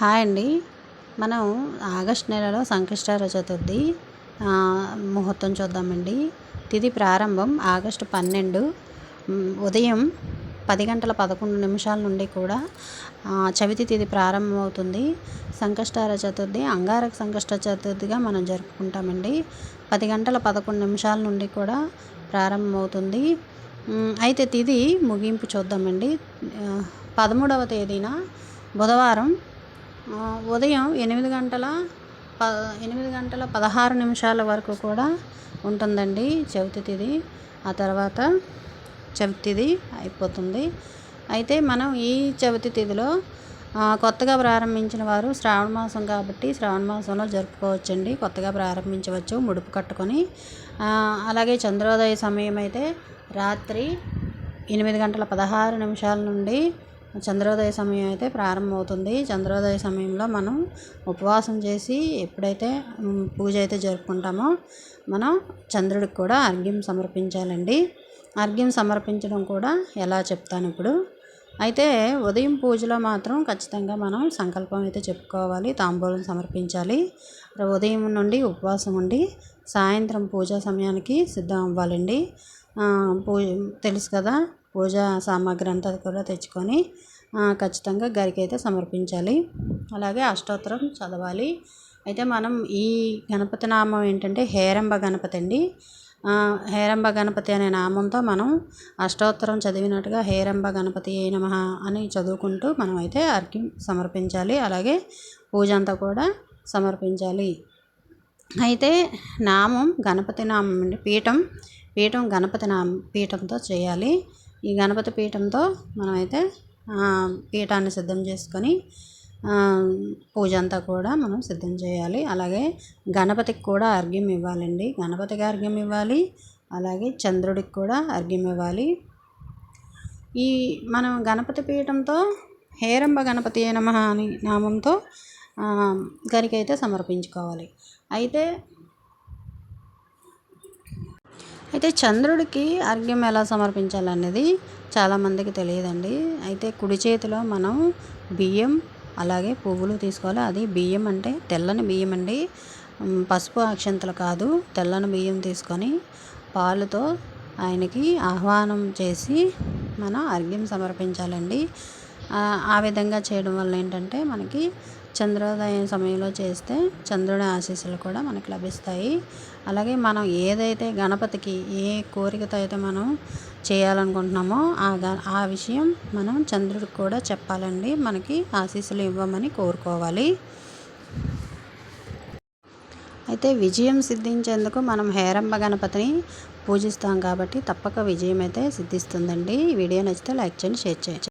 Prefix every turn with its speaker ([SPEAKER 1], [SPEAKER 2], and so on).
[SPEAKER 1] Hi అండి. మనం August నెలలో సంకష్టార చతుర్థి ముహూర్తం చూద్దామండి. తిది ప్రారంభం ఆగస్టు పన్నెండు. ఉదయం పది గంటల పదకొండు నిమిషాల నుండి కూడా చవితి తిది ప్రారంభమవుతుంది. సంకష్టార చతుర్థి అంగారక సంకష్ట చతుర్థిగా మనం జరుపుకుంటామండి. పది గంటల పదకొండు నిమిషాల నుండి కూడా ప్రారంభమవుతుంది. అయితే తిది ముగింపు చూద్దామండి. పదమూడవ తేదీన బుధవారం ఉదయం ఎనిమిది గంటల ప ఎనిమిది గంటల పదహారు నిమిషాల వరకు కూడా ఉంటుందండి చవితి తిది ఆ తర్వాత చవితిది అయిపోతుంది. అయితే మనం ఈ చవితి తిథిలో కొత్తగా ప్రారంభించిన వారు శ్రావణ మాసం కాబట్టి శ్రావణ మాసంలో జరుపుకోవచ్చండి. కొత్తగా ప్రారంభించవచ్చు ముడుపు కట్టుకొని. అలాగే చంద్రోదయ సమయం అయితే రాత్రి ఎనిమిది గంటల పదహారు నిమిషాల నుండి చంద్రోదయ సమయం అయితే ప్రారంభమవుతుంది. చంద్రోదయ సమయంలో మనం ఉపవాసం చేసి ఎప్పుడైతే పూజ అయితే జరుపుకుంటామో మనం చంద్రుడికి కూడా అర్ఘ్యం సమర్పించాలండి. అర్ఘ్యం సమర్పించడం కూడా ఎలా చెప్తాను ఇప్పుడు? అయితే ఉదయం పూజలో మాత్రం ఖచ్చితంగా మనం సంకల్పం అయితే చెప్పుకోవాలి తాంబూలం సమర్పించాలి. ఉదయం నుండి ఉపవాసం ఉండి సాయంత్రం పూజా సమయానికి సిద్ధం అవ్వాలండి. పూజ తెలుసు కదా పూజా సామాగ్రి అంతా కూడా తెచ్చుకొని ఖచ్చితంగా గారికి అయితే సమర్పించాలి. అలాగే అష్టోత్తరం చదవాలి. అయితే మనం ఈ గణపతి నామం ఏంటంటే హేరంబ గణపతి అండి. హేరంబ గణపతి అనే నామంతో మనం అష్టోత్తరం చదివినట్టుగా హేరంబ గణపతి నమ అని చదువుకుంటూ మనం అయితే అర్ఘ్యం సమర్పించాలి. అలాగే పూజ అంతా కూడా సమర్పించాలి. అయితే నామం గణపతి నామం అండి. పీఠం పీఠం గణపతి నామం పీఠంతో చేయాలి. ఈ గణపతి పీఠంతో మనమైతే పీఠాన్ని సిద్ధం చేసుకొని పూజ అంతా కూడా మనం సిద్ధం చేయాలి. అలాగే గణపతికి కూడా అర్ఘ్యం ఇవ్వాలండి. గణపతికి అర్ఘ్యం ఇవ్వాలి. అలాగే చంద్రుడికి కూడా అర్ఘ్యం ఇవ్వాలి. ఈ మనం గణపతి పీఠంతో హేరంబ గణపతి నమ అని నామంతో గనికైతే గరికైతే సమర్పించుకోవాలి. అయితే అయితే చంద్రుడికి అర్ఘ్యం ఎలా సమర్పించాలనేది చాలామందికి తెలియదండి. అయితే కుడి చేతిలో మనం బియ్యం అలాగే పువ్వులు తీసుకోవాలి. అది బియ్యం అంటే తెల్లని బియ్యం అండి. పసుపు అక్షంతలు కాదు తెల్లని బియ్యం తీసుకొని పాలుతో ఆయనకి ఆహ్వానం చేసి మనం అర్ఘ్యం సమర్పించాలండి. ఆ విధంగా చేయడం వల్ల ఏంటంటే మనకి చంద్రోదయం సమయంలో చేస్తే చంద్రుడి ఆశీస్సులు కూడా మనకు లభిస్తాయి. అలాగే మనం ఏదైతే గణపతికి ఏ కోరికతో అయితే మనం చేయాలనుకుంటున్నామో ఆ గ ఆ విషయం మనం చంద్రుడికి కూడా చెప్పాలండి. మనకి ఆశీస్సులు ఇవ్వమని కోరుకోవాలి. అయితే విజయం సిద్ధించేందుకు మనం హేరంబ గణపతిని పూజిస్తాం కాబట్టి తప్పక విజయం అయితే సిద్ధిస్తుందండి. ఈ వీడియో నచ్చితే లైక్ చేయండి షేర్ చేయండి.